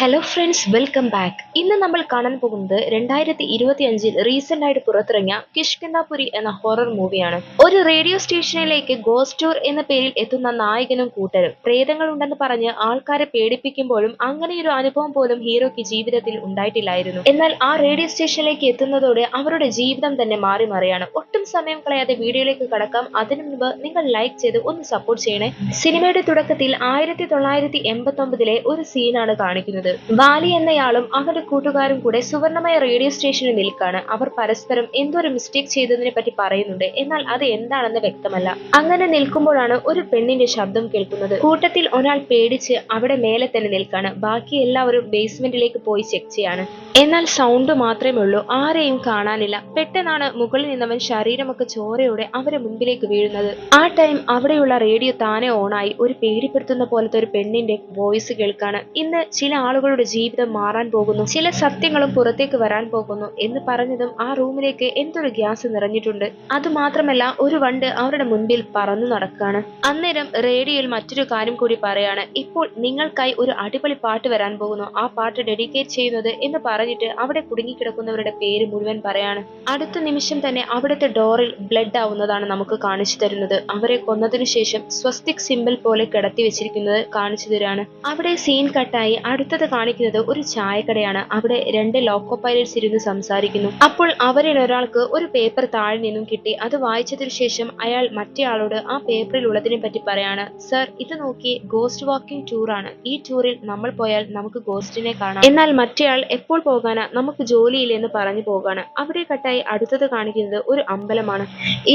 Hello friends welcome back ഇന്ന് നമ്മൾ കാണാൻ പോകുന്നത് രണ്ടായിരത്തി ഇരുപത്തി അഞ്ചിൽ റീസെന്റ് ആയിട്ട് പുറത്തിറങ്ങിയ കിഷ്കിന്ദാപുരി എന്ന ഹൊറർ മൂവിയാണ് ഒരു റേഡിയോ സ്റ്റേഷനിലേക്ക് ഗോസ്റ്റോർ എന്ന പേരിൽ എത്തുന്ന നായകനും കൂട്ടരും. പ്രേതങ്ങൾ ഉണ്ടെന്ന് പറഞ്ഞ് ആൾക്കാരെ പേടിപ്പിക്കുമ്പോഴും അങ്ങനെയൊരു അനുഭവം പോലും ഹീറോയ്ക്ക് ജീവിതത്തിൽ ഉണ്ടായിട്ടില്ലായിരുന്നു. എന്നാൽ ആ റേഡിയോ സ്റ്റേഷനിലേക്ക് എത്തുന്നതോടെ അവരുടെ ജീവിതം തന്നെ മാറി മറിയാണ്. ഒട്ടും സമയം കളയാതെ വീഡിയോയിലേക്ക് കടക്കാം. അതിനു മുമ്പ് നിങ്ങൾ ലൈക്ക് ചെയ്ത് ഒന്ന് സപ്പോർട്ട് ചെയ്യണേ. സിനിമയുടെ തുടക്കത്തിൽ ആയിരത്തി തൊള്ളായിരത്തി എൺപത്തി ഒമ്പതിലെ ഒരു സീനാണ് കാണിക്കുന്നത്. വാലി എന്നയാളും അവന്റെ കൂട്ടുകാരും കൂടെ സുവർണമായ റേഡിയോ സ്റ്റേഷനിൽ നിൽക്കാണ്. അവർ പരസ്പരം എന്തോ ഒരു മിസ്റ്റേക്ക് ചെയ്തതിനെ പറ്റി പറയുന്നുണ്ട്. എന്നാൽ അത് എന്താണെന്ന് വ്യക്തമല്ല. അങ്ങനെ നിൽക്കുമ്പോഴാണ് ഒരു പെണ്ണിന്റെ ശബ്ദം കേൾക്കുന്നത്. കൂട്ടത്തിൽ ഒരാൾ പേടിച്ച് അവിടെ മേലെ തന്നെ നിൽക്കാണ്. ബാക്കി എല്ലാവരും ബേസ്മെന്റിലേക്ക് പോയി ചെക്ക് ചെയ്യാണ്. എന്നാൽ സൗണ്ട് മാത്രമേ ഉള്ളൂ. ആരെയും കാണാനില്ല. പെട്ടെന്നാണ് മുകളിൽ നിന്നവൻ ശരീരമൊക്കെ ചോരയോടെ അവരെ മുൻപിലേക്ക് വീഴുന്നത്. ആ ടൈം അവിടെയുള്ള റേഡിയോ താനെ ഓണായി ഒരു പേടിപ്പെടുത്തുന്ന പോലത്തെ ഒരു പെണ്ണിന്റെ വോയിസ് കേൾക്കാണ്. ഇന്ന് ചില ആളുകളുടെ ജീവിതം മാറാൻ പോകുന്നു. ചില സത്യങ്ങളും പുറത്തേക്ക് വരാൻ പോകുന്നു എന്ന് പറഞ്ഞതും ആ റൂമിലേക്ക് എന്തൊരു ഗ്യാസ് നിറഞ്ഞിട്ടുണ്ട്. അത് മാത്രമല്ല ഒരു വണ്ട് അവരുടെ മുൻപിൽ പറന്നു നടക്കാണ് അന്നേരം റേഡിയോയിൽ മറ്റൊരു കാര്യം കൂടി പറയാണ്. ഇപ്പോൾ നിങ്ങൾക്കായി ഒരു അടിപൊളി പാട്ട് വരാൻ പോകുന്നു. ആ പാട്ട് ഡെഡിക്കേറ്റ് ചെയ്യുന്നത് എന്ന് പറഞ്ഞിട്ട് അവിടെ കുടുങ്ങിക്കിടക്കുന്നവരുടെ പേര് മുഴുവൻ പറയാണ്. അടുത്ത നിമിഷം തന്നെ അവിടുത്തെ ഡോറിൽ ബ്ലഡ് ആവുന്നതാണ് നമുക്ക് കാണിച്ചു തരുന്നത്. അവരെ കൊന്നതിനു ശേഷം സ്വസ്തിക് സിമ്പിൾ പോലെ കിടത്തി വെച്ചിരിക്കുന്നത് കാണിച്ചു തരാണ്. അവിടെ സീൻ കട്ടായി അടുത്തത് കാണിക്കുന്നത് ഒരു ചായക്കടയാണ്. അവിടെ രണ്ട് ലോക്കോ പൈലറ്റ്സ് ഇരുന്ന് സംസാരിക്കുന്നു. അപ്പോൾ അവരിൽ ഒരാൾക്ക് ഒരു പേപ്പർ താഴെ നിന്നും കിട്ടി. അത് വായിച്ചതിനു ശേഷം അയാൾ മറ്റേയാളോട് ആ പേപ്പറിൽ ഉള്ളതിനെ പറ്റി പറയാണ് സർ ഇത് നോക്കി ഗോസ്റ്റ് വാക്കിംഗ് ടൂർ ആണ്. ഈ ടൂറിൽ നമ്മൾ പോയാൽ നമുക്ക് ഗോസ്റ്റിനെ കാണാം. എന്നാൽ മറ്റേയാൾ എപ്പോൾ പോകാനാ? നമുക്ക് ജോലിയില്ലെന്ന് പറഞ്ഞു പോകാണ്. അവിടെ കട്ടായി അടുത്തത് കാണിക്കുന്നത് ഒരു അമ്പലമാണ്.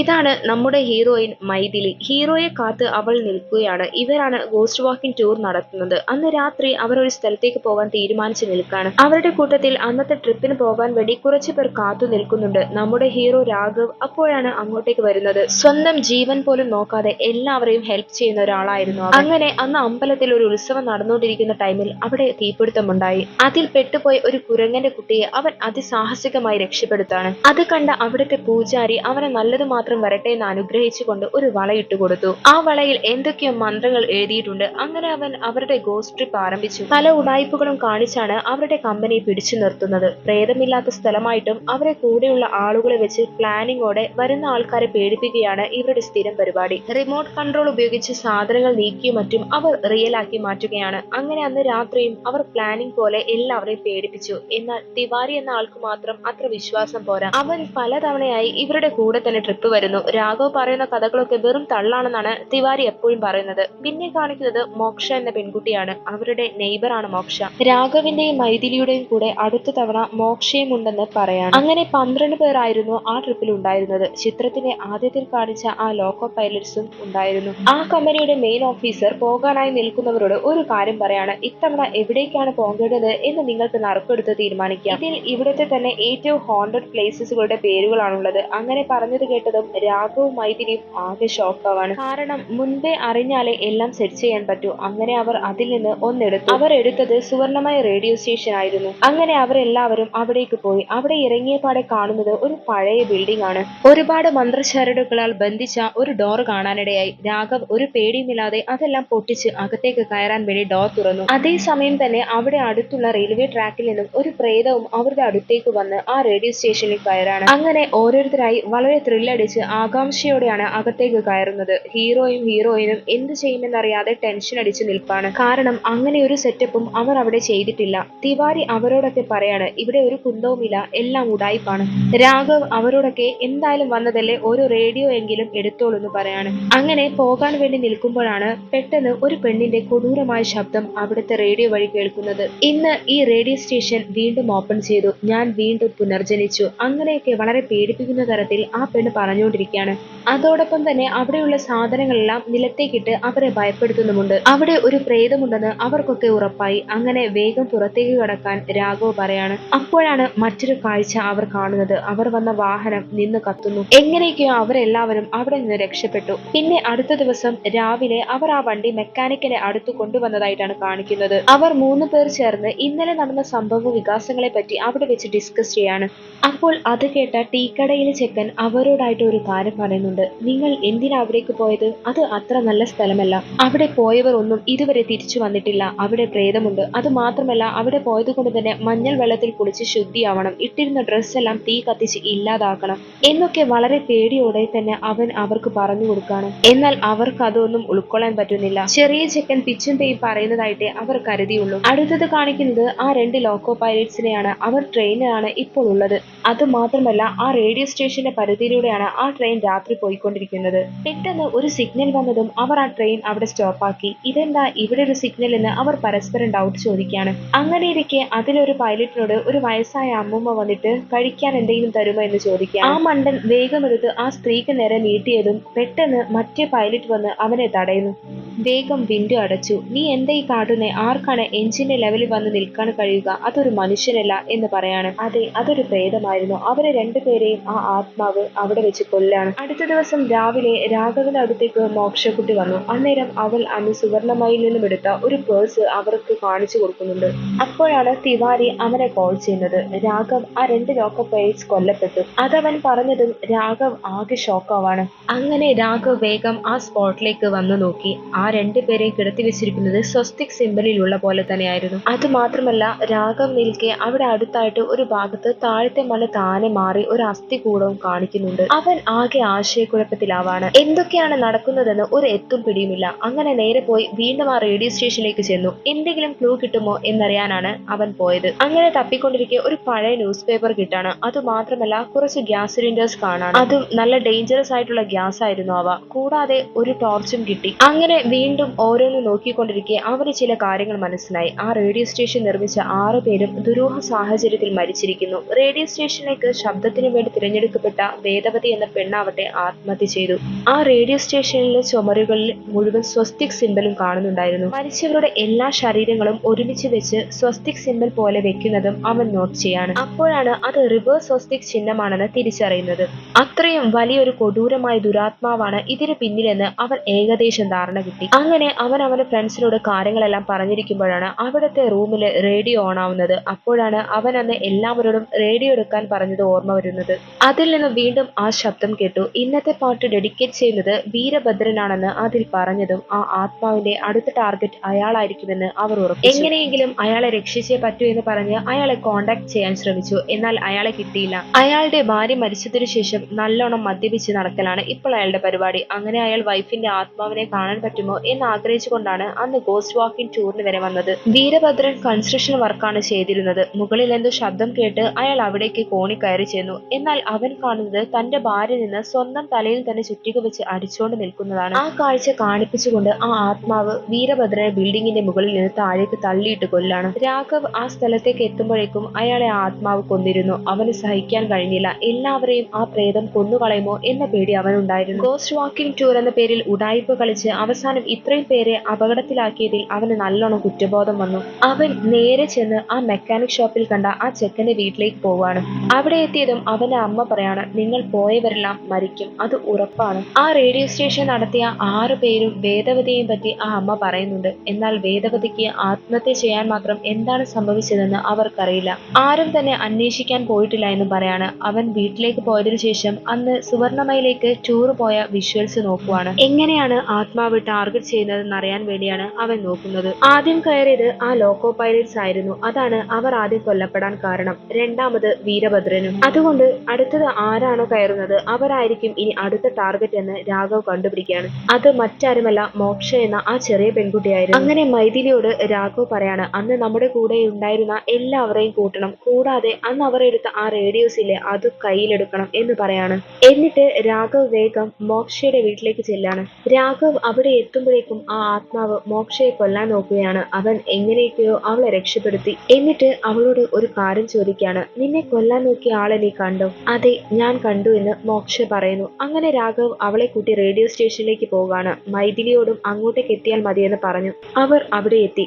ഇതാണ് നമ്മുടെ ഹീറോയിൻ മൈഥിലി. ഹീറോയെ കാത്ത് അവൾ നിൽക്കുകയാണ്. ഇവരാണ് ഗോസ്റ്റ് വാക്കിംഗ് ടൂർ നടത്തുന്നത്. അന്ന് രാത്രി അവർ ഒരു സ്ഥലത്തേക്ക് പോകാൻ തീരുമാനിച്ചു നിൽക്കാണ്. അവരുടെ കൂട്ടത്തിൽ അന്നത്തെ ട്രിപ്പിന് പോകാൻ വേണ്ടി കുറച്ചു പേർ കാത്തു നിൽക്കുന്നുണ്ട്. നമ്മുടെ ഹീറോ രാഘവ് അപ്പോഴാണ് അങ്ങോട്ടേക്ക് വരുന്നത്. സ്വന്തം ജീവൻ പോലും നോക്കാതെ എല്ലാവരെയും ഹെൽപ്പ് ചെയ്യുന്ന ഒരാളായിരുന്നു അങ്ങനെ അന്ന് അമ്പലത്തിൽ ഒരു ഉത്സവം നടന്നുകൊണ്ടിരിക്കുന്ന ടൈമിൽ അവിടെ തീപിടുത്തമുണ്ടായി. അതിൽ പെട്ടുപോയ ഒരു കുരങ്ങന്റെ കുട്ടിയെ അവൻ അതിസാഹസികമായി രക്ഷപ്പെടുത്താണ്. അത് കണ്ട അവിടുത്തെ പൂജാരി അവനെ നല്ലത് മാത്രം വരട്ടെ എന്ന് അനുഗ്രഹിച്ചുകൊണ്ട് ഒരു വളയിട്ട് ഇട്ടുകൊടുത്തു ആ വളയിൽ എന്തൊക്കെയോ മന്ത്രങ്ങൾ എഴുതിയിട്ടുണ്ട്. അങ്ങനെ അവൻ അവരുടെ ഗോസ് ട്രിപ്പ് ആരംഭിച്ചു. പല ഉടായ്പകളും കാണിച്ചാണ് അവരുടെ കമ്പനി പിടിച്ചു നിർത്തുന്നത്. പ്രേതമില്ലാത്ത സ്ഥലമായിട്ടും അവരെ കൂടെയുള്ള ആളുകളെ വെച്ച് പ്ലാനിങ്ങോടെ വരുന്ന ആൾക്കാരെ പേടിപ്പിക്കുകയാണ് ഇവരുടെ സ്ഥിരം പരിപാടി. റിമോട്ട് കൺട്രോൾ ഉപയോഗിച്ച് സാധനങ്ങൾ നീക്കിയും മറ്റും അവർ റിയൽ ആക്കി മാറ്റുകയാണ്. അങ്ങനെ അന്ന് രാത്രിയും അവർ പ്ലാനിംഗ് പോലെ എല്ലാവരെയും പേടിപ്പിച്ചു. എന്നാൽ തിവാരി എന്ന ആൾക്ക് മാത്രം അത്ര വിശ്വാസം പോരാ. അവൻ പലതവണയായി ഇവരുടെ കൂടെ തന്നെ ട്രിപ്പ് വരുന്നു. രാഘവ് പറയുന്ന കഥകളൊക്കെ വെറും തള്ളാണെന്നാണ് തിവാരി എപ്പോഴും പറയുന്നത്. പിന്നെ കാണിക്കുന്നത് മോക്ഷ എന്ന പെൺകുട്ടിയാണ്. അവരുടെ നെയ്ബറാണ് മോക്ഷ. രാഘവിന്റെയും മൈഥിലിയുടെയും കൂടെ അടുത്ത തവണ മോക്ഷയും ഉണ്ടെന്ന് പറയാം അങ്ങനെ പന്ത്രണ്ട് പേരായിരുന്നു ആ ട്രിപ്പിൽ ഉണ്ടായിരുന്നത്. ചിത്രത്തിന്റെ ആദ്യത്തിൽ കാണിച്ച ആ ലോക്കോ പൈലറ്റ്സും ഉണ്ടായിരുന്നു. ആ കമ്പനിയുടെ മെയിൻ ഓഫീസർ പോകാനായി നിൽക്കുന്നവരോട് ഒരു കാര്യം പറയാണ്. ഇത്തവണ എവിടേക്കാണ് പോകേണ്ടത് എന്ന് നിങ്ങൾക്ക് നറുക്കെടുത്ത് തീരുമാനിക്കാം. ഇതിൽ ഇവിടുത്തെ തന്നെ ഏറ്റവും ഹോണ്ടഡ് പ്ലേസസുകളുടെ പേരുകളാണുള്ളത്. അങ്ങനെ പറഞ്ഞത് കേട്ടതും രാഘവും മൈഥിലിയും ആകെ ഷോക്കാവാണ് കാരണം മുൻപേ അറിഞ്ഞാലേ എല്ലാം സെറ്റ് ചെയ്യാൻ പറ്റൂ. അങ്ങനെ അവർ അതിൽ നിന്ന് ഒന്നെടുത്തു. അവർ എടുത്തത് സുവർണമായ റേഡിയോ സ്റ്റേഷൻ ആയിരുന്നു. അങ്ങനെ അവരെല്ലാവരും അവിടേക്ക് പോയി. അവിടെ ഇറങ്ങിയ പാടെ കാണുന്നത് ഒരു പഴയ ബിൽഡിംഗ് ആണ്. ഒരുപാട് മന്ത്രശരടുകളാൽ ബന്ധിച്ച ഒരു ഡോർ കാണാനിടയായി. രാഘവ് ഒരു പേടിയുമില്ലാതെ അതെല്ലാം പൊട്ടിച്ച് അകത്തേക്ക് കയറാൻ വേണ്ടി ഡോർ തുറന്നു. അതേസമയം തന്നെ അവിടെ അടുത്തുള്ള റെയിൽവേ ട്രാക്കിൽ നിന്നും ഒരു പ്രേതവും അവരുടെ അടുത്തേക്ക് വന്ന് ആ റേഡിയോ സ്റ്റേഷനിൽ കയറാണ്. അങ്ങനെ ഓരോരുത്തരായി വളരെ ത്രില്ലടിച്ച് ആകാംക്ഷയോടെയാണ് അകത്തേക്ക് കയറുന്നത്. ഹീറോയും ഹീറോയിനും എന്ത് ചെയ്യുമെന്നറിയാതെ ടെൻഷൻ അടിച്ച് നിൽപ്പാണ്. കാരണം അങ്ങനെ ഒരു സെറ്റപ്പും അവർ അവിടെ ചെയ്തിട്ടില്ല. തിവാരി അവരോടൊക്കെ പറയാണ് ഇവിടെ ഒരു കുന്തവുമില്ല എല്ലാം ഉടായിപ്പാണ്. രാഘവ് അവരോടൊക്കെ എന്തായാലും വന്നതല്ലേ ഒരു റേഡിയോ എങ്കിലും എടുത്തോളൂ എന്ന് പറയാണ്. അങ്ങനെ പോകാൻ വേണ്ടി നിൽക്കുമ്പോഴാണ് പെട്ടെന്ന് ഒരു പെണ്ണിന്റെ കൊടൂരമായ ശബ്ദം അവിടുത്തെ റേഡിയോ വഴി കേൾക്കുന്നത്. ഇന്ന് ഈ റേഡിയോ സ്റ്റേഷൻ വീണ്ടും ഓപ്പൺ ചെയ്തു. ഞാൻ വീണ്ടും പുനർജനിച്ചു. അങ്ങനെയൊക്കെ വളരെ പേടിപ്പിക്കുന്ന തരത്തിൽ ആ പെണ്ണ് പറഞ്ഞുകൊണ്ടിരിക്കുകയാണ്. അതോടൊപ്പം തന്നെ അവിടെയുള്ള സാധനങ്ങളെല്ലാം നിലത്തേക്കിട്ട് അവരെ ഭയപ്പെടുത്തുന്നുമുണ്ട്. അവിടെ ഒരു പ്രേതമുണ്ടെന്ന് അവർക്കൊക്കെ ഉറപ്പായി. അങ്ങനെ വേഗം പുറത്തേക്ക് കടക്കാൻ രാഘവ് പറയാണ് അപ്പോഴാണ് മറ്റൊരു കാഴ്ച അവർ കാണുന്നത്. അവർ വന്ന വാഹനം നിന്ന് കത്തുന്നു. എങ്ങനെയൊക്കെയോ അവരെല്ലാവരും അവിടെ നിന്ന് രക്ഷപ്പെട്ടു. പിന്നെ അടുത്ത ദിവസം രാവിലെ അവർ ആ വണ്ടി മെക്കാനിക്കിനെ അടുത്ത് കൊണ്ടുവന്നതായിട്ടാണ് കാണിക്കുന്നത്. അവർ മൂന്ന് പേർ ചേർന്ന് ഇന്നലെ നടന്ന സംഭവ വികാസങ്ങളെ പറ്റി അവിടെ വെച്ച് ഡിസ്കസ് ചെയ്യാണ്. അപ്പോൾ അത് കേട്ട ടീ കടയിലെ ചെക്കൻ അവരോടായിട്ട് ഒരു കാര്യം പറയുന്നുണ്ട്. നിങ്ങൾ എന്തിനാ അവിടേക്ക് പോയത്? അത് അത്ര നല്ല സ്ഥലമല്ല. അവിടെ പോയവർ ഒന്നും ഇതുവരെ തിരിച്ചു വന്നിട്ടില്ല. അവിടെ പ്രേതമുണ്ട്. അത് മാത്രമല്ല അവിടെ പോയത് കൊണ്ട് തന്നെ മഞ്ഞൾ വെള്ളത്തിൽ കുളിച്ച് ശുദ്ധിയാവണം. ഇട്ടിരുന്ന ഡ്രസ്സ് എല്ലാം തീ കത്തിച്ച് ഇല്ലാതാക്കണം. എന്നൊക്കെ വളരെ പേടിയോടെ തന്നെ അവൻ അവർക്ക് പറഞ്ഞു കൊടുക്കാണ്. എന്നാൽ അവർക്ക് അതൊന്നും ഉൾക്കൊള്ളാൻ പറ്റുന്നില്ല. ചെറിയ ചെക്കൻ പിച്ചും പേയും പറയുന്നതായിട്ടേ അവർ കരുതിയുള്ളൂ. അടുത്തത് കാണിക്കുന്നത് ആ രണ്ട് ലോക്കോ പൈലറ്റ്സിനെയാണ്. അവർ ട്രെയിനിലാണ് ഇപ്പോൾ ഉള്ളത്. അത് മാത്രമല്ല ആ റേഡിയോ സ്റ്റേഷന്റെ പരിധിയിലൂടെയാണ് ആ ട്രെയിൻ രാത്രി പോയിക്കൊണ്ടിരിക്കുന്നത്. പെട്ടെന്ന് ഒരു സിഗ്നൽ വന്നതും അവർ ആ ട്രെയിൻ അവിടെ സ്റ്റോപ്പാക്കി. ഇതെന്താ ഇവിടെ ഒരു സിഗ്നൽ എന്ന് അവർ പരസ്പരം ഡൗട്ട് ചോദിക്കുകയാണ്. അങ്ങനെ ഇരിക്കെ അതിലൊരു പൈലറ്റിനോട് ഒരു വയസ്സായ അമ്മൂമ്മ വന്നിട്ട് കഴിക്കാൻ എന്തെങ്കിലും തരുമോ? എന്ന് ചോദിക്കുക ആ മണ്ടൻ വേഗമെടുത്ത് ആ സ്ത്രീക്ക് നേരെ നീട്ടിയതും പെട്ടെന്ന് മറ്റേ പൈലറ്റ് വന്ന് അവനെ തടയുന്നു. വേഗം വിൻഡോ അടച്ചു. നീ എന്താ ഈ കാട്ടുന്നേ? ആർക്കാണ് എഞ്ചിന്റെ ലെവലിൽ വന്ന് നിൽക്കാൻ കഴിയുക? അതൊരു മനുഷ്യനല്ല എന്ന് പറയാണ്. അതെ അതൊരു പ്രേതമായിരുന്നു. അവരെ രണ്ടുപേരെയും ആ ആത്മാവ് അവിടെ വെച്ച് കൊല്ലാണ്. അടുത്ത ദിവസം രാവിലെ രാഘവന്റെ അടുത്തേക്ക് മോക്ഷക്കുട്ടി വന്നു. അന്നേരം അവൾ അന്ന് സുവർണമയിൽ നിന്നും എടുത്ത ഒരു പേഴ്സ് അവർക്ക് കാണിച്ചു. കൊടുക്കുന്നുണ്ട്. അപ്പോഴാണ് തിവാരി അവനെ കോൾ ചെയ്യുന്നത്. രാഘവ് ആ രണ്ട് ലോക്കപ്പ് പേഴ്സ് കൊല്ലപ്പെട്ടു. അതവൻ പറഞ്ഞതും രാഘവ് ആകെ ഷോക്കാവാണ് അങ്ങനെ രാഘവ് വേഗം ആ സ്പോട്ടിലേക്ക് വന്നു നോക്കി. ആ രണ്ടുപേരെയും കിടത്തി വെച്ചിരിക്കുന്നത് സ്വസ്തിക് സിമ്പലിലുള്ള പോലെ തന്നെയായിരുന്നു. അത് മാത്രമല്ല രാഘവ് നിൽക്കെ അവിടെ അടുത്തായിട്ട് ഒരു ഭാഗത്ത് താഴത്തെ മല താനെ മാറി ഒരു അസ്ഥികൂടവും കാണിക്കുന്നുണ്ട്. അവൻ ആകെ ആശയക്കുഴപ്പത്തിലാവാണ്. എന്തൊക്കെയാണ് നടക്കുന്നതെന്ന് ഒരു എത്തും പിടിയുമില്ല. അങ്ങനെ നേരെ പോയി വീണ്ടും ആ റേഡിയോ സ്റ്റേഷനിലേക്ക് ചെന്നു. എന്തെങ്കിലും ക്ലൂ കിട്ടുമോ എന്നറിയാനാണ് അവൻ പോയത്. അങ്ങനെ തപ്പിക്കൊണ്ടിരിക്കെ ഒരു പഴയ ന്യൂസ് പേപ്പർ കിട്ടാണ്. അത് മാത്രമല്ല കുറച്ച് ഗ്യാസ് സിലിണ്ടേഴ്സ് കാണാണ്. അതും നല്ല ഡേഞ്ചറസ് ആയിട്ടുള്ള ഗ്യാസ് ആയിരുന്നു അവ. കൂടാതെ ഒരു ടോർച്ചും കിട്ടി. അങ്ങനെ വീണ്ടും ഓരോന്ന് നോക്കിക്കൊണ്ടിരിക്കെ അവന് ചില കാര്യങ്ങൾ മനസ്സിലായി. ആ റേഡിയോ സ്റ്റേഷൻ നിർമ്മിച്ച ആറു പേരും ദുരൂഹ സാഹചര്യത്തിൽ മരിച്ചിരിക്കുന്നു. റേഡിയോ സ്റ്റേഷനിലേക്ക് ശബ്ദത്തിന് വേണ്ടി തിരഞ്ഞെടുക്കപ്പെട്ട വേദവതി എന്ന പെണ്ണാവട്ടെ ആത്മഹത്യ ചെയ്തു. ആ റേഡിയോ സ്റ്റേഷനിലെ ചുമരുകളിൽ മുഴുവൻ സ്വസ്തിക് സിമ്പലും കാണുന്നുണ്ടായിരുന്നു. മരിച്ചവരുടെ എല്ലാ ശരീരങ്ങളും ഒരുമിച്ച് വെച്ച് സ്വസ്തിക് സിമ്പൽ പോലെ വെക്കുന്നതും അവൻ നോട്ട് ചെയ്യാണ്. അപ്പോഴാണ് അത് റിവേഴ്സ് സ്വസ്തിക് ചിഹ്നമാണെന്ന് തിരിച്ചറിയുന്നത്. അത്രയും വലിയൊരു കൊടൂരമായ ദുരാത്മാവാണ് ഇതിന് പിന്നിലെന്ന് അവൻ ഏകദേശം ധാരണ കിട്ടി. അങ്ങനെ അവൻ അവന്റെ ഫ്രണ്ട്സിനോട് കാര്യങ്ങളെല്ലാം പറഞ്ഞിരിക്കുമ്പോഴാണ് അവിടുത്തെ റൂമിൽ റേഡിയോ ഓൺ ആവുന്നത്. അപ്പോഴാണ് അവൻ അന്ന് എല്ലാവരോടും റേഡിയോ എടുക്കാൻ പറഞ്ഞത് ഓർമ്മ വരുന്നത്. അതിൽ നിന്ന് വീണ്ടും ആ ശബ്ദം കേട്ടു. ഇന്നത്തെ പാട്ട് ഡെഡിക്കേറ്റ് ചെയ്യുന്നത് വീരഭദ്രനാണെന്ന് അതിൽ പറഞ്ഞതും ആ ആത്മാവിന്റെ അടുത്ത ടാർഗറ്റ് അയാളായിരിക്കുമെന്ന് അവർ ഉറപ്പിച്ചു. എങ്ങനെയെങ്കിലും അയാളെ രക്ഷിച്ചേ പറ്റൂ എന്ന് പറഞ്ഞ് അയാളെ കോണ്ടാക്ട് ചെയ്യാൻ ശ്രമിച്ചു. എന്നാൽ അയാളെ കിട്ടിയില്ല. അയാളുടെ ഭാര്യ മരിച്ചതിനു ശേഷം നല്ലോണം മദ്യപിച്ച് നടക്കലാണ് ഇപ്പോൾ അയാളുടെ പരിപാടി. അങ്ങനെ അയാൾ വൈഫിന്റെ ആത്മാവിനെ കാണാൻ പറ്റുമോ എന്ന് ആഗ്രഹിച്ചുകൊണ്ടാണ് അന്ന് ഗോസ്റ്റ് വാക്കിംഗ് ടൂറിന് വരെ വന്നത്. വീരഭദ്രൻ കൺസ്ട്രക്ഷൻ വർക്കാണ് ചെയ്തിരുന്നത്. മുകളിൽ എന്തോ ശബ്ദം കേട്ട് അയാൾ അവിടേക്ക് കോണി കയറി ചെന്നു. എന്നാൽ അവൻ കാണുന്നത് തന്റെ ഭാര്യ നിന്ന് സ്വന്തം തലയിൽ തന്നെ ചുറ്റിക വെച്ച് അടിച്ചുകൊണ്ട് നിൽക്കുന്നതാണ്. ആ കാഴ്ച കാണിപ്പിച്ചുകൊണ്ട് ആ ആത്മാവ് വീരഭദ്രനെ ബിൽഡിങ്ങിന്റെ മുകളിൽ നിന്ന് താഴേക്ക് തള്ളിയിട്ട് കൊല്ലാണ്. രാഘവ് ആ സ്ഥലത്തേക്ക് എത്തുമ്പോഴേക്കും അയാളെ ആത്മാവ് കൊന്നിരുന്നു. അവന് സഹിക്കാൻ കഴിഞ്ഞില്ല. എല്ലാവരെയും ആ പ്രേതം കൊന്നുകളയുമോ എന്ന പേടി അവനുണ്ടായിരുന്നു. ഗോസ്റ്റ് വാക്കിംഗ് ടൂർ എന്ന പേരിൽ ഉടായിപ്പ് കളിച്ച് അവസാനം ഇത്രയും പേരെ അപകടത്തിലാക്കിയതിൽ അവന് നല്ലോണം കുറ്റബോധം വന്നു. അവൻ നേരെ ചെന്ന് ആ മെക്കാനിക് ഷോപ്പിൽ കണ്ട ആ ചെക്കന്റെ വീട്ടിലേക്ക് പോവാണ് അവിടെ എത്തിയതും അവന്റെ അമ്മ പറയാണ് നിങ്ങൾ പോയവരെല്ലാം മരിക്കും. അത് ഉറപ്പാണ്. ആ റേഡിയോ സ്റ്റേഷൻ നടത്തിയ ആറ് പേരും വേദവതിയെയും പറ്റി ആ അമ്മ പറയുന്നുണ്ട്. എന്നാൽ വേദവതിക്ക് ആത്മഹത്യ ചെയ്യാൻ മാത്രം എന്താണ് സംഭവിച്ചതെന്ന് അവർക്കറിയില്ല. ആരും തന്നെ അന്വേഷിക്കാൻ പോയിട്ടില്ല എന്ന് പറയാണ്. അവൻ വീട്ടിലേക്ക് പോയതിനു ശേഷം അന്ന് സുവർണമയിലേക്ക് ടൂർ പോയ വിഷ്വൽസ് നോക്കുവാണ്. എങ്ങനെയാണ് ആത്മാവ് ടാർഗറ്റ് ചെയ്യുന്നതെന്ന് അറിയാൻ വേണ്ടിയാണ് അവൻ നോക്കുന്നത്. ആദ്യം കയറിയത് ആ ലോക്കോ പൈലറ്റ്സ് ആയിരുന്നു. അതാണ് അവർ ആദ്യം കൊല്ലപ്പെടാൻ കാരണം. രണ്ടാമത് വീരഭദ്രനും. അതുകൊണ്ട് അടുത്തത് ആരാണോ കയറുന്നത്? അവരായിരിക്കും ഇനി അടുത്ത ടാർഗറ്റ് എന്ന് രാഘവ് കണ്ടുപിടിക്കുകയാണ്. അത് മറ്റാരുമല്ല മോക്ഷ എന്ന ആ ചെറിയ പെൺകുട്ടിയായിരുന്നു. അങ്ങനെ മൈഥിലിയോട് രാഘവ് പറയാണ് അന്ന് നമ്മുടെ കൂടെ ഉണ്ടായിരുന്ന എല്ലാവരെയും കൂട്ടണം. കൂടാതെ അന്ന് അവർ എടുത്ത ആ റേഡിയോസ് ഇല്ലേ അത് കയ്യിലെടുക്കണം എന്ന് പറയാണ്. എന്നിട്ട് രാഘവ് വേഗം മോക്ഷയുടെ വീട്ടിലേക്ക് ചെല്ലാണ്. രാഘവ് അവിടെ എത്തുമ്പോഴേക്കും ആ ആത്മാവ് മോക്ഷയെ കൊല്ലാൻ നോക്കുകയാണ്. അവൻ എങ്ങനെയൊക്കെയോ അവളെ രക്ഷപ്പെടുത്തി. എന്നിട്ട് അവളോട് ഒരു കാര്യം ചോദിക്കുകയാണ്. നിന്നെ കൊല്ലാൻ നോക്കിയ ആളെ നീ കണ്ടോ? അതെ ഞാൻ കണ്ടു എന്ന് മോക്ഷ പറയുന്നു. അങ്ങനെ രാഘവ് അവളെ കൂട്ടി റേഡിയോ സ്റ്റേഷനിലേക്ക് പോവുകയാണ്. മൈഥിലിയോടും അങ്ങോട്ടേക്ക് എത്തിയാൽ മതിയെന്ന് പറഞ്ഞു. അവർ അവിടെ എത്തി.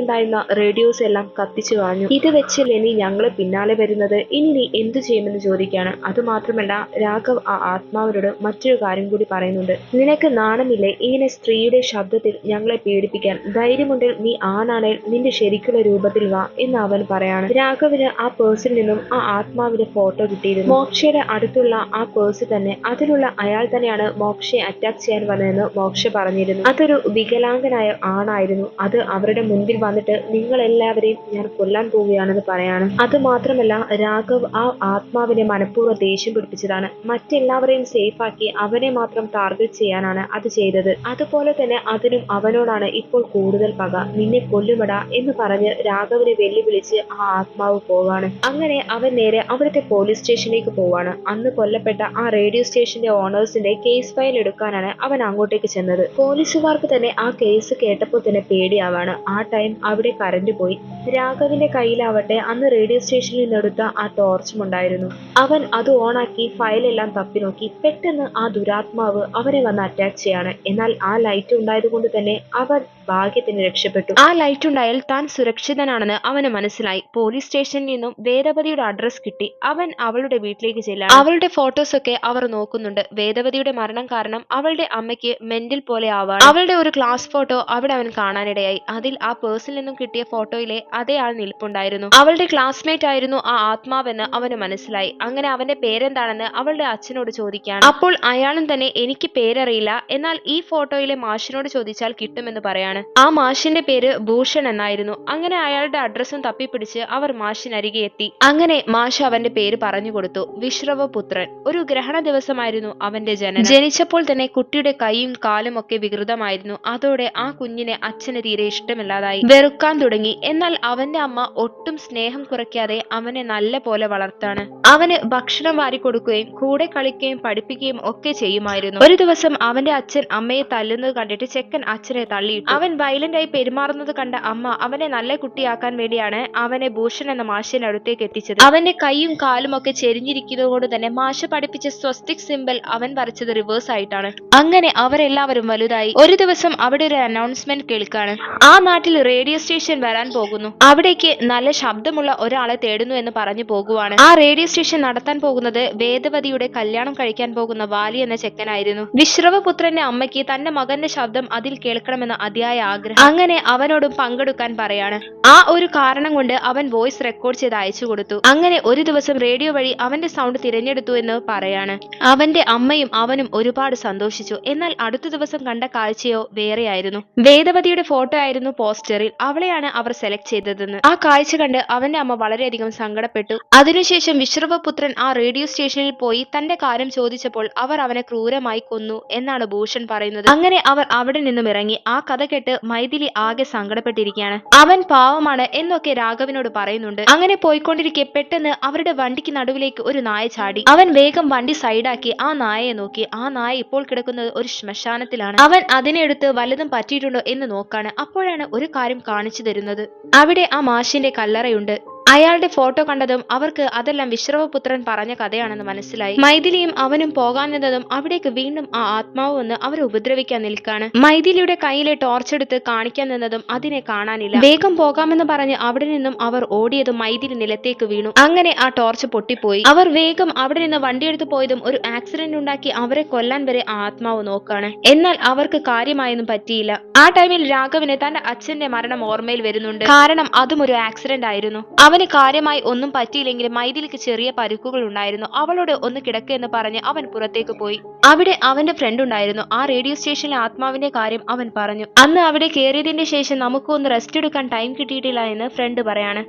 കയ്യിലുണ്ടായിരുന്ന റേഡിയോസ് എല്ലാം കത്തിച്ചു കളഞ്ഞു. ഇത് വെച്ച് ലെനി ഞങ്ങളെ പിന്നാലെ വരുന്നത്? ഇനി നീ എന്തു ചെയ്യുമെന്ന് ചോദിക്കാണ് അതുമാത്രമല്ല രാഘവ് ആ ആത്മാവിനോട് മറ്റൊരു കാര്യം കൂടി പറയുന്നുണ്ട്. നിനക്ക് നാണമില്ലേ? ഇങ്ങനെ സ്ത്രീയുടെ ശബ്ദത്തിൽ ഞങ്ങളെ പീഡിപ്പിക്കാൻ ധൈര്യമുണ്ടെങ്കിൽ നീ ആണാണേൽ നിന്റെ ശരിക്കുള്ള രൂപത്തിൽ വാ എന്ന് അവൻ പറയാണ്. രാഘവിന് ആ പേഴ്സിൽ നിന്നും ആ ആത്മാവിന്റെ ഫോട്ടോ കിട്ടിയിരുന്നു. മോക്ഷയുടെ അടുത്തുള്ള ആ പേഴ്സ് തന്നെ അതിലുള്ള അയാൾ തന്നെയാണ് മോക്ഷയെ അറ്റാക്ക് ചെയ്യാൻ വന്നതെന്ന് മോക്ഷ പറഞ്ഞിരുന്നു. അതൊരു വികലാംഗനായ ആണായിരുന്നു. അത് അവരുടെ മുൻപിൽ വന്നിട്ട് നിങ്ങളെല്ലാവരെയും ഞാൻ കൊല്ലാൻ പോവുകയാണെന്ന് പറയാണ്. അത് മാത്രമല്ല രാഘവ് ആ ആത്മാവിനെ മനഃപൂർവം ദേഷ്യം പിടിപ്പിച്ചതാണ്. മറ്റെല്ലാവരെയും സേഫ് ആക്കി അവനെ മാത്രം ടാർഗറ്റ് ചെയ്യാനാണ് അത് ചെയ്തത്. അതുപോലെ തന്നെ അതിനും അവനോടാണ് ഇപ്പോൾ കൂടുതൽ പക. നിന്നെ കൊല്ലുമട എന്ന് പറഞ്ഞ് രാഘവിനെ വെല്ലുവിളിച്ച് ആ ആത്മാവ് പോവാണ്. അങ്ങനെ അവൻ നേരെ അവിടുത്തെ പോലീസ് സ്റ്റേഷനിലേക്ക് പോവാണ്. അന്ന് കൊല്ലപ്പെട്ട ആ റേഡിയോ സ്റ്റേഷന്റെ ഓണേഴ്സിന്റെ കേസ് ഫയൽ എടുക്കാനാണ് അവൻ അങ്ങോട്ടേക്ക് ചെന്നത്. പോലീസുകാർക്ക് തന്നെ ആ കേസ് കേട്ടപ്പോൾ തന്നെ പേടിയാവാണ്. ആ ടൈം അവിടെ കറണ്ട് പോയി. രാഘവിന്റെ കയ്യിലാവട്ടെ അന്ന് റേഡിയോ സ്റ്റേഷനിൽ നിന്നെടുത്ത ആ ടോർച്ചും ഉണ്ടായിരുന്നു. അവൻ അത് ഓണാക്കി ഫയലെല്ലാം തപ്പി നോക്കി പെട്ടെന്ന് ആ ദുരാത്മാവ് അവനെ വന്ന് അറ്റാക്ക് ചെയ്യാണ്. എന്നാൽ ആ ലൈറ്റ് ഉണ്ടായതുകൊണ്ട് തന്നെ അവൻ ഭാഗ്യത്തിന് രക്ഷപ്പെട്ടു. ആ ലൈറ്റ് ഉണ്ടായാൽ താൻ സുരക്ഷിതനാണെന്ന് അവന് മനസ്സിലായി. പോലീസ് സ്റ്റേഷനിൽ നിന്നും വേദവതിയുടെ അഡ്രസ് കിട്ടി. അവൻ അവളുടെ വീട്ടിലേക്ക് ചെല്ലാണ് അവളുടെ ഫോട്ടോസ് ഒക്കെ അവർ നോക്കുന്നുണ്ട്. വേദവതിയുടെ മരണം കാരണം അവളുടെ അമ്മയ്ക്ക് മെന്റൽ പോലെ ആവാണ് അവളുടെ ഒരു ക്ലാസ് ഫോട്ടോ അവിടെ അവൻ കാണാനിടയായി. അതിൽ ആ പേഴ്സിൽ നിന്നും കിട്ടിയ ഫോട്ടോയിലെ അതേ ആൾ നിൽപ്പുണ്ടായിരുന്നു. അവളുടെ ക്ലാസ്മേറ്റ് ആയിരുന്നു ആ ആത്മാവെന്ന് അവന് മനസ്സിലായി. അങ്ങനെ അവന്റെ പേരെന്താണെന്ന് അവളുടെ അച്ഛനോട് ചോദിക്കാൻ അപ്പോൾ അയാളും തന്നെ എനിക്ക് പേരറിയില്ല. എന്നാൽ ഈ ഫോട്ടോയിലെ മാഷിനോട് ചോദിച്ചാൽ കിട്ടുമെന്ന് പറയാണ്. ആ മാഷിന്റെ പേര് ഭൂഷൺ എന്നായിരുന്നു. അങ്ങനെ അയാളുടെ അഡ്രസ്സും തപ്പിപ്പിടിച്ച് അവർ മാഷിനരികെ എത്തി. അങ്ങനെ മാഷ് അവന്റെ പേര് പറഞ്ഞു കൊടുത്തു. വിശ്രവപുത്രൻ. ഒരു ഗ്രഹണ ദിവസമായിരുന്നു അവന്റെ ജനനം. ജനിച്ചപ്പോൾ തന്നെ കുട്ടിയുടെ കൈയും കാലും ഒക്കെ വികൃതമായിരുന്നു. അതോടെ ആ കുഞ്ഞിനെ അച്ഛന് തീരെ ഇഷ്ടമില്ലാതായി. വെറുക്കാൻ തുടങ്ങി. എന്നാൽ അവന്റെ അമ്മ ഒട്ടും സ്നേഹം കുറയ്ക്കാതെ അവനെ നല്ല പോലെ വളർത്താണ്. അവന് ഭക്ഷണം വാരി കൊടുക്കുകയും കൂടെ കളിക്കുകയും പഠിപ്പിക്കുകയും ഒക്കെ ചെയ്യുമായിരുന്നു. ഒരു ദിവസം അവന്റെ അച്ഛൻ അമ്മയെ തല്ലുന്നത് കണ്ടിട്ട് ചെക്കൻ അച്ഛനെ തള്ളിയിട്ടു. അവൻ വയലന്റ് ആയി പെരുമാറുന്നത് കണ്ട അമ്മ അവനെ നല്ല കുട്ടിയാക്കാൻ വേണ്ടിയാണ് അവനെ ഭൂഷൺ എന്ന മാഷിന്റെ അടുത്തേക്ക് എത്തിച്ചത്. അവന്റെ കൈയും കാലും ഒക്കെ ചെരിഞ്ഞിരിക്കുന്നത് കൊണ്ട് തന്നെ മാഷ പഠിപ്പിച്ച സ്വസ്തിക് സിമ്പൽ അവൻ വരച്ചത് റിവേഴ്സ് ആയിട്ടാണ്. അങ്ങനെ അവരെല്ലാവരും വലുതായി. ഒരു ദിവസം അവിടെ ഒരു അനൗൺസ്മെന്റ് കേൾക്കാണ്. ആ നാട്ടിൽ റേഡിയോ സ്റ്റേഷൻ വരാൻ പോകുന്നു. അവിടേക്ക് നല്ല ശബ്ദമുള്ള ഒരാളെ തേടുന്നു എന്ന് പറഞ്ഞു പോകുവാണ്. ആ റേഡിയോ സ്റ്റേഷൻ നടത്താൻ പോകുന്നത് വേദവതിയുടെ കല്യാണം കഴിക്കാൻ പോകുന്ന വാലി എന്ന ചെക്കനായിരുന്നു. വിശ്രവപുത്രന്റെ അമ്മയ്ക്ക് തന്റെ മകന്റെ ശബ്ദം അതിൽ കേൾക്കണമെന്ന അതിയായ ആഗ്രഹം. അങ്ങനെ അവനോടും പങ്കെടുക്കാൻ പറയാണ്. ആ ഒരു കാരണം കൊണ്ട് അവൻ വോയിസ് റെക്കോർഡ് ചെയ്ത് അയച്ചു കൊടുത്തു. അങ്ങനെ ഒരു ദിവസം റേഡിയോ വഴി അവന്റെ സൗണ്ട് തിരഞ്ഞെടുത്തു എന്ന് പറയാണ്. അവന്റെ അമ്മയും അവനും ഒരുപാട് സന്തോഷിച്ചു. എന്നാൽ അടുത്ത ദിവസം കണ്ട കാഴ്ചയോ വേറെയായിരുന്നു. വേദവതിയുടെ ഫോട്ടോ ആയിരുന്നു പോസ്റ്ററിൽ അവളെയാണ് അവർ സെലക്ട് ചെയ്തതെന്ന്. ആ കാഴ്ച കണ്ട് അവന്റെ അമ്മ വളരെയധികം സങ്കടപ്പെട്ടു. അതിനുശേഷം വിശ്രവപുത്രൻ ആ റേഡിയോ സ്റ്റേഷനിൽ പോയി തന്റെ കാര്യം ചോദിച്ചപ്പോൾ അവർ അവനെ ക്രൂരമായി കൊന്നു എന്നാണ് ഭൂഷൺ പറയുന്നത്. അങ്ങനെ അവർ അവിടെ നിന്നും ഇറങ്ങി. ആ കഥ കേട്ട് മൈഥിലി ആകെ സങ്കടപ്പെട്ടിരിക്കുകയാണ്. അവൻ പാവമാണ് എന്നൊക്കെ രാഘവനോട് പറയുന്നുണ്ട്. അങ്ങനെ പോയിക്കൊണ്ടിരിക്കെ പെട്ടെന്ന് അവരുടെ വണ്ടിക്ക് നടുവിലേക്ക് ഒരു നായ ചാടി. അവൻ വേഗം വണ്ടി സൈഡാക്കി ആ നായയെ നോക്കി. ആ നായ ഇപ്പോൾ കിടക്കുന്നത് ഒരു ശ്മശാനത്തിലാണ്. അവൻ അതിനെടുത്ത് വല്ലതും പറ്റിയിട്ടുണ്ടോ എന്ന് നോക്കാണ്. അപ്പോഴാണ് ഒരു കാര്യം കാണിച്ചു തരുന്നത്. അവിടെ ആ മാഷിന്റെ കല്ലറയുണ്ട്. അയാളുടെ ഫോട്ടോ കണ്ടതും അവർക്ക് അതെല്ലാം വിശ്രവപുത്രൻ പറഞ്ഞ കഥയാണെന്ന് മനസ്സിലായി. മൈഥിലിയും അവനും പോകാനെന്നതും അവിടേക്ക് വീണ്ടും ആ ആത്മാവ് വന്ന് അവരെ ഉപദ്രവിക്കാൻ നിൽക്കാണ്. മൈഥിലിയുടെ കയ്യിലെ ടോർച്ച് എടുത്ത് കാണിക്കാൻ നിന്നതും അതിനെ കാണാനില്ല. വേഗം പോകാമെന്ന് പറഞ്ഞ് അവിടെ നിന്നും അവർ ഓടിയതും മൈഥിലി നിലത്തേക്ക് വീണു. അങ്ങനെ ആ ടോർച്ച് പൊട്ടിപ്പോയി. അവർ വേഗം അവിടെ നിന്ന് വണ്ടിയെടുത്ത് പോയതും ഒരു ആക്സിഡന്റ് ഉണ്ടാക്കി അവരെ കൊല്ലാൻ വരെ ആ ആത്മാവ് നോക്കാണ്. എന്നാൽ അവർക്ക് കാര്യമായൊന്നും പറ്റിയില്ല. ആ ടൈമിൽ രാഘവന് തന്റെ അച്ഛന്റെ മരണം ഓർമ്മയിൽ വരുന്നുണ്ട്. കാരണം അതും ഒരു ആക്സിഡന്റ് ആയിരുന്നു. അവന് കാര്യമായി ഒന്നും പറ്റിയില്ലെങ്കിലും മൈഥിലിക്ക് ചെറിയ പരുക്കുകൾ ഉണ്ടായിരുന്നു. അവളോട് ഒന്ന് കിടക്കെന്ന് പറഞ്ഞ് അവൻ പുറത്തേക്ക് പോയി. അവിടെ അവന്റെ ഫ്രണ്ട് ഉണ്ടായിരുന്നു. ആ റേഡിയോ സ്റ്റേഷനിലെ ആത്മാവിന്റെ കാര്യം അവൻ പറഞ്ഞു. അന്ന് അവിടെ കയറിയതിന്റെ ശേഷം നമുക്ക് ഒന്ന് റെസ്റ്റ് എടുക്കാൻ ടൈം കിട്ടിയിട്ടില്ല എന്ന് ഫ്രണ്ട് പറയാണ്.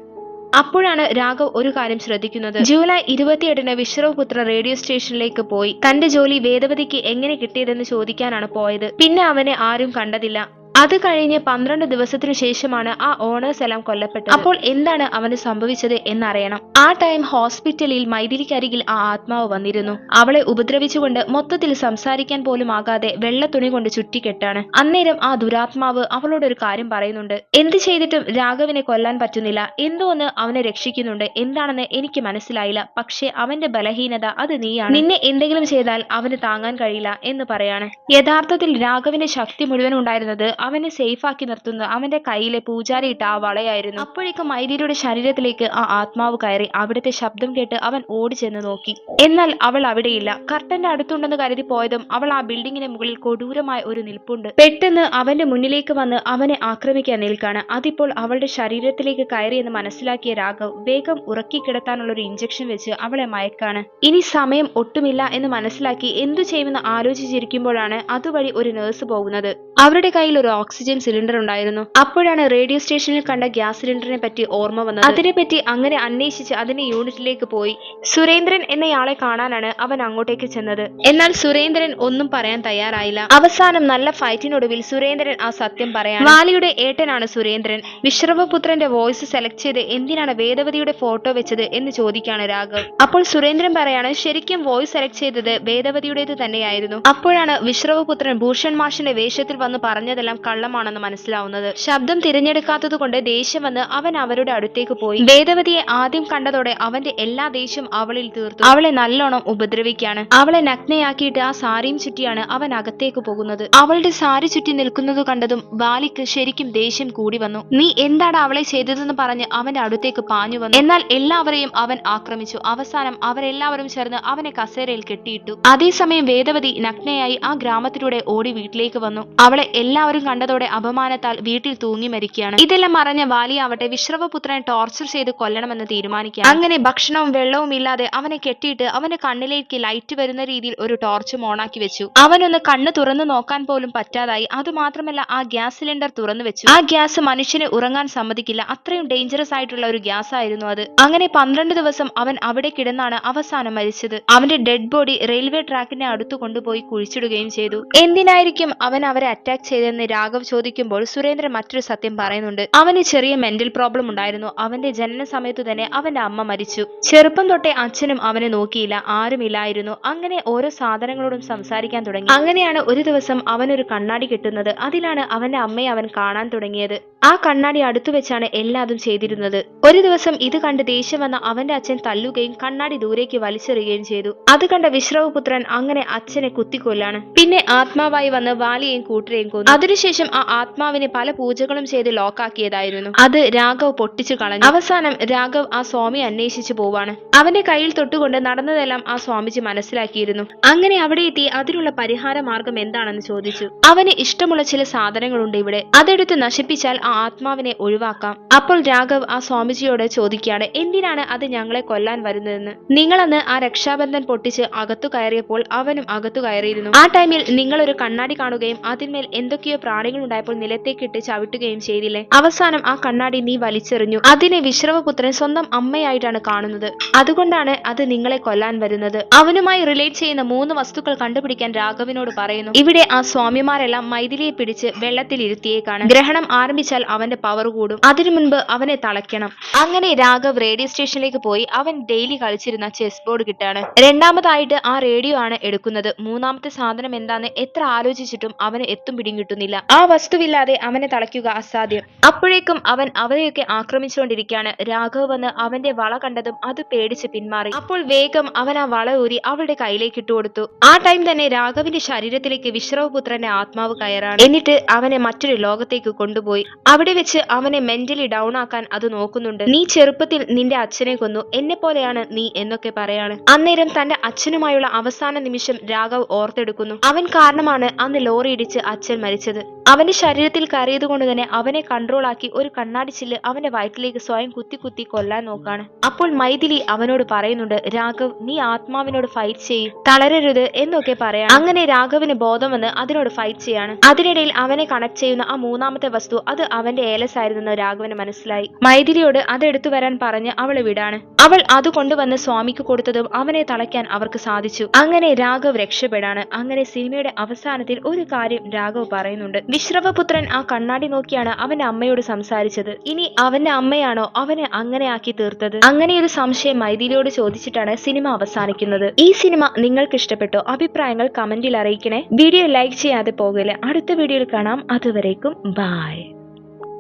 അപ്പോഴാണ് രാഘവ് ഒരു കാര്യം ശ്രദ്ധിക്കുന്നത്. ജൂലൈ ഇരുപത്തിയെട്ടിന് വിശ്രവപുത്ര റേഡിയോ സ്റ്റേഷനിലേക്ക് പോയി. തന്റെ ജോലി വേദവതിക്ക് എങ്ങനെ കിട്ടിയതെന്ന് ചോദിക്കാനാണ് പോയത്. പിന്നെ അവനെ ആരും കണ്ടതില്ല. അത് കഴിഞ്ഞ് പന്ത്രണ്ട് ദിവസത്തിനു ശേഷമാണ് ആ ഓണേഴ്സ് എല്ലാം കൊല്ലപ്പെട്ടത്. അപ്പോൾ എന്താണ് അവന് സംഭവിച്ചത് എന്നറിയണം. ആ ടൈം ഹോസ്പിറ്റലിൽ മൈഥിലിക്കരികിൽ ആ ആത്മാവ് വന്നിരുന്നു. അവളെ ഉപദ്രവിച്ചുകൊണ്ട് മൊത്തത്തിൽ സംസാരിക്കാൻ പോലും ആകാതെ വെള്ള തുണി കൊണ്ട് ചുറ്റിക്കെട്ടാണ്. അന്നേരം ആ ദുരാത്മാവ് അവളോട് ഒരു കാര്യം പറയുന്നുണ്ട്. എന്ത് ചെയ്തിട്ടും രാഘവിനെ കൊല്ലാൻ പറ്റുന്നില്ല. എന്തോന്ന് അവനെ രക്ഷിക്കുന്നുണ്ട്. എന്താണെന്ന് എനിക്ക് മനസ്സിലായില്ല. പക്ഷേ അവന്റെ ബലഹീനത അത് നീയാണ്. നിന്നെ എന്തെങ്കിലും ചെയ്താൽ അവന് താങ്ങാൻ കഴിയില്ല എന്ന് പറയാണ്. യഥാർത്ഥത്തിൽ രാഘവിന്റെ ശക്തി മുഴുവൻ ഉണ്ടായിരുന്നത് അവനെ സേഫ് ആക്കി നിർത്തുന്ന അവന്റെ കയ്യിലെ പൂജാരി ഇട്ട ആ വളയായിരുന്നു. അപ്പോഴേക്കും മൈദീരിയുടെ ശരീരത്തിലേക്ക് ആ ആത്മാവ് കയറി. അവിടുത്തെ ശബ്ദം കേട്ട് അവൻ ഓടി ചെന്ന് നോക്കി. എന്നാൽ അവൾ അവിടെയില്ല. കർട്ടന്റെ അടുത്തുണ്ടെന്ന് കരുതി പോയതും അവൾ ആ ബിൽഡിങ്ങിന് മുകളിൽ കൊടൂരമായ ഒരു നിൽപ്പുണ്ട്. പെട്ടെന്ന് അവന്റെ മുന്നിലേക്ക് വന്ന് അവനെ ആക്രമിക്കാൻ നിൽക്കാണ് അതിപ്പോൾ അവളുടെ ശരീരത്തിലേക്ക് കയറി എന്ന് മനസ്സിലാക്കിയ രാഘവ് വേഗം ഉറക്കി കിടത്താനുള്ള ഒരു ഇഞ്ചക്ഷൻ വെച്ച് അവളെ മയക്കാണ്. ഇനി സമയം ഒട്ടുമില്ല എന്ന് മനസ്സിലാക്കി എന്തു ചെയ്യുമെന്ന് ആലോചിച്ചിരിക്കുമ്പോഴാണ് അതുവഴി ഒരു നേഴ്സ് പോകുന്നത്. അവരുടെ കയ്യിൽ ഒരു ഓക്സിജൻ സിലിണ്ടർ ഉണ്ടായിരുന്നു. അപ്പോഴാണ് റേഡിയോ സ്റ്റേഷനിൽ കണ്ട ഗ്യാസ് സിലിണ്ടറിനെ പറ്റി ഓർമ്മ വന്നത്. അതിനെപ്പറ്റി അങ്ങനെ അന്വേഷിച്ച് അതിന്റെ യൂണിറ്റിലേക്ക് പോയി. സുരേന്ദ്രൻ എന്നയാളെ കാണാനാണ് അവൻ അങ്ങോട്ടേക്ക് ചെന്നത്. എന്നാൽ സുരേന്ദ്രൻ ഒന്നും പറയാൻ തയ്യാറായില്ല. അവസാനം നല്ല ഫൈറ്റിനൊടുവിൽ സുരേന്ദ്രൻ ആ സത്യം പറയാൻ വാലിയുടെ ഏട്ടനാണ് സുരേന്ദ്രൻ. വിശ്രമപുത്രന്റെ വോയിസ് സെലക്ട് ചെയ്ത് എന്തിനാണ് വേദവതിയുടെ ഫോട്ടോ വെച്ചത് എന്ന് ചോദിക്കാണ് രാഘവ്. അപ്പോൾ സുരേന്ദ്രൻ പറയാണ് ശരിക്കും വോയിസ് സെലക്ട് ചെയ്തത് വേദവതിയുടേത് തന്നെയായിരുന്നു. അപ്പോഴാണ് വിശ്രവപുത്രൻ ഭൂഷൺ മാഷിന്റെ വേഷത്തിൽ വന്ന് പറഞ്ഞതെല്ലാം കള്ളമാണെന്ന് മനസ്സിലാവുന്നത്. ശബ്ദം തിരഞ്ഞെടുക്കാത്തത് കൊണ്ട് ദേഷ്യം വന്ന് അവൻ അവരുടെ അടുത്തേക്ക് പോയി. വേദവതിയെ ആദ്യം കണ്ടതോടെ അവന്റെ എല്ലാ ദേഷ്യം അവളിൽ തീർത്തു. അവളെ നല്ലോണം ഉപദ്രവിക്കാണ് അവളെ നഗ്നയാക്കിയിട്ട് ആ സാരിയും ചുറ്റിയാണ് അവൻ അകത്തേക്ക് പോകുന്നത്. അവളുടെ സാരി ചുറ്റി നിൽക്കുന്നത് കണ്ടതും ബാലിക്ക് ശരിക്കും ദേഷ്യം കൂടി വന്നു. നീ എന്താണ് അവളെ ചെയ്തതെന്ന് പറഞ്ഞ് അവന്റെ അടുത്തേക്ക് പാഞ്ഞു വന്നു? എന്നാൽ എല്ലാവരെയും അവൻ ആക്രമിച്ചു. അവസാനം അവരെല്ലാവരും ചേർന്ന് അവനെ കസേരയിൽ കെട്ടിയിട്ടു. അതേസമയം വേദവതി നഗ്നയായി ആ ഗ്രാമത്തിലൂടെ ഓടി വീട്ടിലേക്ക് വന്നു. അവളെ എല്ലാവരും കണ്ടതോടെ അപമാനത്താൽ വീട്ടിൽ തൂങ്ങി മരിക്കുകയാണ്. ഇതെല്ലാം അറിഞ്ഞ വാലിയാവട്ടെ വിശ്രവപുത്രനെ ടോർച്ചർ ചെയ്ത് കൊല്ലണമെന്ന് തീരുമാനിക്കുക അങ്ങനെ ഭക്ഷണവും വെള്ളവും ഇല്ലാതെ അവനെ കെട്ടിയിട്ട് അവന്റെ കണ്ണിലേക്ക് ലൈറ്റ് വരുന്ന രീതിയിൽ ഒരു ടോർച്ച് ഓണാക്കി വെച്ചു. അവനൊന്ന് കണ്ണ് തുറന്നു നോക്കാൻ പോലും പറ്റാതായി. അതുമാത്രമല്ല ആ ഗ്യാസ് സിലിണ്ടർ തുറന്നു വെച്ചു. ആ ഗ്യാസ് മനുഷ്യനെ ഉറങ്ങാൻ സമ്മതിക്കില്ല. അത്രയും ഡേഞ്ചറസ് ആയിട്ടുള്ള ഒരു ഗ്യാസ് ആയിരുന്നു അത്. അങ്ങനെ പന്ത്രണ്ട് ദിവസം അവൻ അവിടെ കിടന്നാണ് അവസാനം മരിച്ചത്. അവന്റെ ഡെഡ് ബോഡി റെയിൽവേ ട്രാക്കിന്റെ അടുത്ത് കൊണ്ടുപോയി കുഴിച്ചിടുകയും ചെയ്തു. എന്തിനായിരിക്കും അവൻ അവരെ അറ്റാക്ക് ചെയ്തതെന്ന് രാഘവ് ചോദിക്കുമ്പോൾ സുരേന്ദ്രൻ മറ്റൊരു സത്യം പറയുന്നുണ്ട്. അവന് ചെറിയ മെന്റൽ പ്രോബ്ലം ഉണ്ടായിരുന്നു. അവന്റെ ജനന സമയത്തു തന്നെ അവന്റെ അമ്മ മരിച്ചു. ചെറുപ്പം തൊട്ടേ അച്ഛനും അവനെ നോക്കിയില്ല. ആരുമില്ലായിരുന്നു അങ്ങനെ ഓരോ സാധനങ്ങളോടും സംസാരിക്കാൻ തുടങ്ങി. അങ്ങനെയാണ് ഒരു ദിവസം അവനൊരു കണ്ണാടി കിട്ടുന്നത്. അതിലാണ് അവന്റെ അമ്മയെ അവൻ കാണാൻ തുടങ്ങിയത്. ആ കണ്ണാടി അടുത്തു വെച്ചാണ് എല്ലാതും ചെയ്തിരുന്നത്. ഒരു ദിവസം ഇത് കണ്ട് ദേഷ്യം വന്ന അവന്റെ അച്ഛൻ തല്ലുകയും കണ്ണാടി ദൂരേക്ക് വലിച്ചെറിയുകയും ചെയ്തു. അത് കണ്ട വിശ്രവപുത്രൻ അങ്ങനെ അച്ഛനെ കുത്തിക്കൊല്ലാണ്. പിന്നെ ആത്മാവായി വന്ന് വാലിയെയും കൂട്ടരെയും കൊന്നു. അതിനുശേഷം ആ ആത്മാവിനെ പല പൂജകളും ചെയ്ത് ലോക്കാക്കിയതായിരുന്നു. അത് രാഘവ് പൊട്ടിച്ചു കളഞ്ഞു. അവസാനം രാഘവ് ആ സ്വാമി അന്വേഷിച്ചു പോവാണ്. അവന്റെ കയ്യിൽ തൊട്ടുകൊണ്ട് നടന്നതെല്ലാം ആ സ്വാമിജി മനസ്സിലാക്കിയിരുന്നു. അങ്ങനെ അവിടെ എത്തി അതിനുള്ള പരിഹാര മാർഗം എന്താണെന്ന് ചോദിച്ചു. അവന് ഇഷ്ടമുള്ള ചില സാധനങ്ങളുണ്ട് ഇവിടെ. അതെടുത്ത് നശിപ്പിച്ചാൽ ആ ആത്മാവിനെ ഒഴിവാക്കാം. അപ്പോൾ രാഘവ് ആ സ്വാമിജിയോട് ചോദിക്കുകയാണ് എന്തിനാണ് അത് ഞങ്ങളെ കൊല്ലാൻ വരുന്നതെന്ന്? നിങ്ങളന്ന് ആ രക്ഷാബന്ധൻ പൊട്ടിച്ച് അകത്തു കയറിയപ്പോൾ അവനും അകത്തു കയറിയിരുന്നു. ആ ടൈമിൽ നിങ്ങൾ ഒരു കണ്ണാടി കാണുകയും അതിന്മേൽ എന്തൊക്കെയോ പ്രാണികൾ ഉണ്ടായപ്പോൾ നിലത്തേക്കിട്ട് ചവിട്ടുകയും ചെയ്തില്ലേ? അവസാനം ആ കണ്ണാടി നീ വലിച്ചെറിഞ്ഞു. അതിനെ വിശ്രവപുത്രൻ സ്വന്തം അമ്മയായിട്ടാണ് കാണുന്നത്. അതുകൊണ്ടാണ് അത് നിങ്ങളെ കൊല്ലാൻ വരുന്നത്. അവനുമായി റിലേറ്റ് ചെയ്യുന്ന മൂന്ന് വസ്തുക്കൾ കണ്ടുപിടിക്കാൻ രാഘവനോട് പറയുന്നു. ഇവിടെ ആ സ്വാമിമാരെല്ലാം മൈഥിലിയെ പിടിച്ച് വെള്ളത്തിൽ ഇരുത്തിയേക്കാണ്. ഗ്രഹണം ആരംഭിച്ചാൽ അവന്റെ പവർ കൂടും. അതിനു മുൻപ് അവനെ തളയ്ക്കണം. അങ്ങനെ രാഘവ് റേഡിയോ സ്റ്റേഷനിലേക്ക് പോയി അവൻ ഡെയിലി കളിച്ചിരുന്ന ചെസ് ബോർഡ് കിട്ടാണ്. രണ്ടാമതായിട്ട് ആ റേഡിയോ ആണ് എടുക്കുന്നത്. മൂന്നാമത്തെ സാധനം എന്താന്ന് എത്ര ആലോചിച്ചിട്ടും അവന് എത്തും പിടിയും കിട്ടുന്നില്ല. ആ വസ്തുവില്ലാതെ അവനെ തളയ്ക്കുക അസാധ്യം. അപ്പോഴേക്കും അവൻ അവരെയൊക്കെ ആക്രമിച്ചുകൊണ്ടിരിക്കുകയാണ്. രാഘവ് വന്ന് അവന്റെ വള കണ്ടതും അത് പേടിച്ച് പിന്മാറി. അപ്പോൾ വേഗം അവൻ ആ വള ഊരി അവളുടെ കയ്യിലേക്ക് ഇട്ടു കൊടുത്തു. ആ ടൈം തന്നെ രാഘവിന്റെ ശരീരത്തിലേക്ക് വിശ്രവപുത്രന്റെ ആത്മാവ് കയറാണ്. എന്നിട്ട് അവനെ മറ്റൊരു ലോകത്തേക്ക് കൊണ്ടുപോയി. അവിടെ വെച്ച് അവനെ മെന്റലി ഡൗൺ ആക്കാൻ അത് നോക്കുന്നുണ്ട്. നീ ചെറുപ്പത്തിൽ നിന്റെ അച്ഛനെ കൊന്നു. എന്നെ പോലെയാണ് നീ എന്നൊക്കെ പറയാണ്. അന്നേരം തന്റെ അച്ഛനുമായുള്ള അവസാന നിമിഷം രാഘവ് ഓർത്തെടുക്കുന്നു. അവൻ കാരണമാണ് അന്ന് ലോറി ഇടിച്ച് അച്ഛൻ മരിച്ചത്. അവന്റെ ശരീരത്തിൽ കയറിയത് കൊണ്ട് തന്നെ അവനെ കൺട്രോൾ ആക്കി ഒരു കണ്ണാടി ചില്ല് അവന്റെ വയറ്റിലേക്ക് സ്വയം കുത്തി കുത്തി കൊല്ലാൻ നോക്കാണ്. അപ്പോൾ മൈഥിലി അവനോട് പറയുന്നുണ്ട് രാഘവ് നീ ആത്മാവിനോട് ഫൈറ്റ് ചെയ്യ് തളരരുത് എന്നൊക്കെ പറയാം അങ്ങനെ രാഘവിന് ബോധം വന്ന് അതിനോട് ഫൈറ്റ് ചെയ്യാണ്. അതിനിടയിൽ അവനെ കണക്ട് ചെയ്യുന്ന ആ മൂന്നാമത്തെ വസ്തു അത് അവന്റെ ഏലസ് ആയിരുന്നെന്ന് രാഘവന് മനസ്സിലായി. മൈഥിലിയോട് അതെടുത്തു വരാൻ പറഞ്ഞ് അവളെ വിടാണ്. അവൾ അത് കൊണ്ടുവന്ന് സ്വാമിക്ക് കൊടുത്തതും അവനെ തളയ്ക്കാൻ അവർക്ക് സാധിച്ചു. അങ്ങനെ രാഘവ് രക്ഷപ്പെടാണ്. അങ്ങനെ സിനിമയുടെ അവസാനത്തിൽ ഒരു കാര്യം രാഘവ് പറയുന്നുണ്ട്. വിശ്രവപുത്രൻ ആ കണ്ണാടി നോക്കിയാണ് അവന്റെ അമ്മയോട് സംസാരിച്ചത്. ഇനി അവന്റെ അമ്മയാണോ അവനെ അങ്ങനെ ആക്കി തീർത്തത്? അങ്ങനെ ഒരു സംശയം മൈഥിലിയോട് ചോദിച്ചിട്ടാണ് സിനിമ അവസാനിക്കുന്നത്. ഈ സിനിമ നിങ്ങൾക്ക് ഇഷ്ടപ്പെട്ടോ? അഭിപ്രായങ്ങൾ കമന്റിൽ അറിയിക്കണേ. വീഡിയോ ലൈക്ക് ചെയ്യാതെ പോകില്ല? അടുത്ത വീഡിയോയിൽ കാണാം. അതുവരേക്കും ബായ്